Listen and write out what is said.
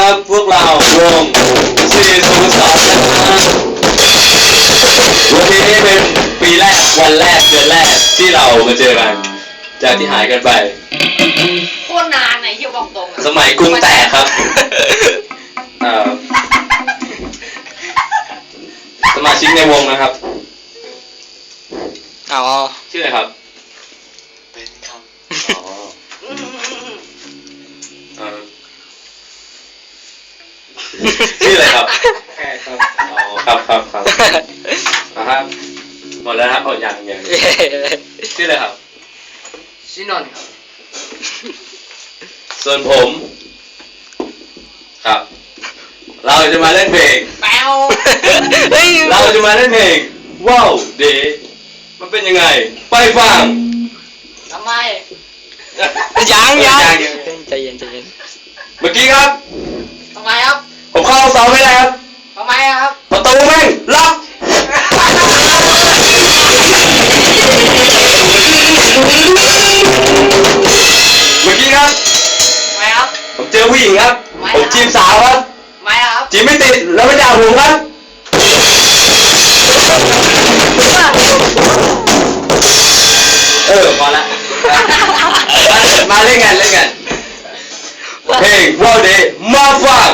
ครับพวกเราวงซีซูสองนะครับวันนี้เป็นปีแรกวันแรกเดือนแรกที่เรามาเจอกัน จากที่หายกันไป โคตรนานไหนเฮียบอกตรงอะสมัยกรุงแตกครับเอ่อสมาชิกในวงนะครับ ครับแค่ครับอ๋อครับครับครับนะครับหมดแล้วครับหมดยังยังชื่ออะไรครับ ชินอนครับ ส่วนผม ครับ เราจะมาเล่นเพลง แป๊วเฮ้ยเราจะมาเล่นเพลงว้าวเดมันเป็นยังไง ไปฟังทำไมยังยังยังยังใจเย็นใจเย็นเมื่อกี้ครับ ทำไมครับ ผมเข้าเสาไม่ได้ครับทำไมอะครับ ประตูแม่งล็อกเมื่อกี้ครับ ทำไมครับ ผมเจอผู้หญิงครับไม่ผมจีบสาวครับ ทำไมอะครับจีบไม่ติดแล้วไม่ด่าผมครับ เออพอละมามาเล่นกันเล่นกันเพลงว้าวเดมาฟัง